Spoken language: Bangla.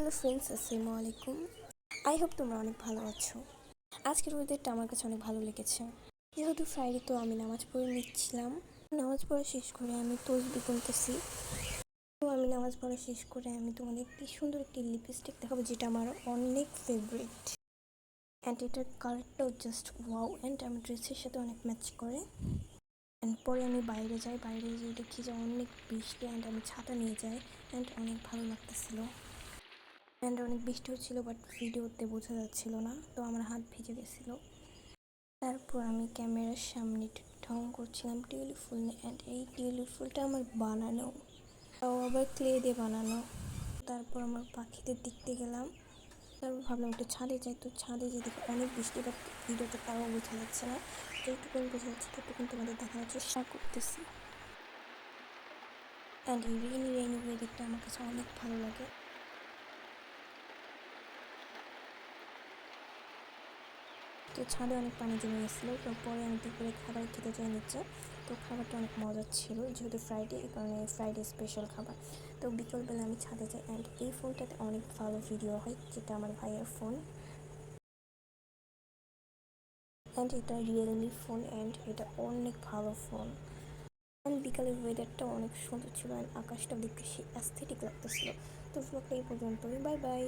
হ্যালো ফ্রেন্ডস, আসসালামু আলাইকুম। আই হোপ তোমরা অনেক ভালো আছো। আজকের ওয়েদারটা আমার কাছে অনেক ভালো লেগেছে। যেহেতু ফ্রাইডে তো আমি নামাজ পড়ে নিচ্ছিলাম। নামাজ পড়া শেষ করে আমি তসবি কিনতেছি তো আমি নামাজ পড়া শেষ করে আমি তোমাদের একটি সুন্দর একটি লিপস্টিক দেখাবো, যেটা আমার অনেক ফেভারিট অ্যান্ড এটার কালারটাও জাস্ট ওয়াও অ্যান্ড আমার ড্রেসের সাথে অনেক ম্যাচ করে। অ্যান্ড পরে আমি বাইরে যাই, বাইরে গিয়ে দেখি যে অনেক বৃষ্টি অ্যান্ড আমি ছাতা নিয়ে যাই অ্যান্ড অনেক ভালো লাগতেছিল। অ্যান্ড অনেক বৃষ্টি হচ্ছিল বাট ভিডিওতে বোঝা যাচ্ছিল না, তো আমার হাত ভিজে গেছিল। তারপর আমি ক্যামেরার সামনে ঢং করছিলাম টিউলিপ ফুল নিয়ে অ্যান্ড এই টিউলিপ ফুলটা আমার বানানো। তাও আবার ক্লে দিয়ে বানানো। তারপর আমার পাখিদের দেখতে গেলাম। তারপর ভাবলাম একটু ছাদে যাই, তো ছাদে যে দেখি অনেক বৃষ্টি বাট ভিডিওতে তাও বোঝা যাচ্ছে না। যেটুকুন বোঝা যাচ্ছে, ততটুকুন তোমাদের দেখানোর চেষ্টা করতেছি। অ্যান্ড এই রেইনি রেইনি ওয়েদারটা আমার কাছে অনেক ভালো লাগে। তো ছাদে অনেক পানি জমে গেছিল। তো পরে আমি দুপুরে খাবার খেতে চাই নিচ্ছে তো খাবারটা অনেক মজার ছিল, যেহেতু ফ্রাইডে কারণে ফ্রাইডে স্পেশাল খাবার। তো বিকেলবেলা আমি ছাদে যাই অ্যান্ড এই ফোনটাতে অনেক ভালো ভিডিও হয়, যেটা আমার ভাইয়ের ফোন অ্যান্ড এটা রিয়েলমি ফোন অ্যান্ড এটা অনেক ভালো ফোন অ্যান্ড বিকালের ওয়েদারটা অনেক সুন্দর ছিল অ্যান্ড আকাশটা দেখতে সে অ্যাস্থেটিক লাগতেছিল। তো ব্লগটা এই পর্যন্তই। Bye bye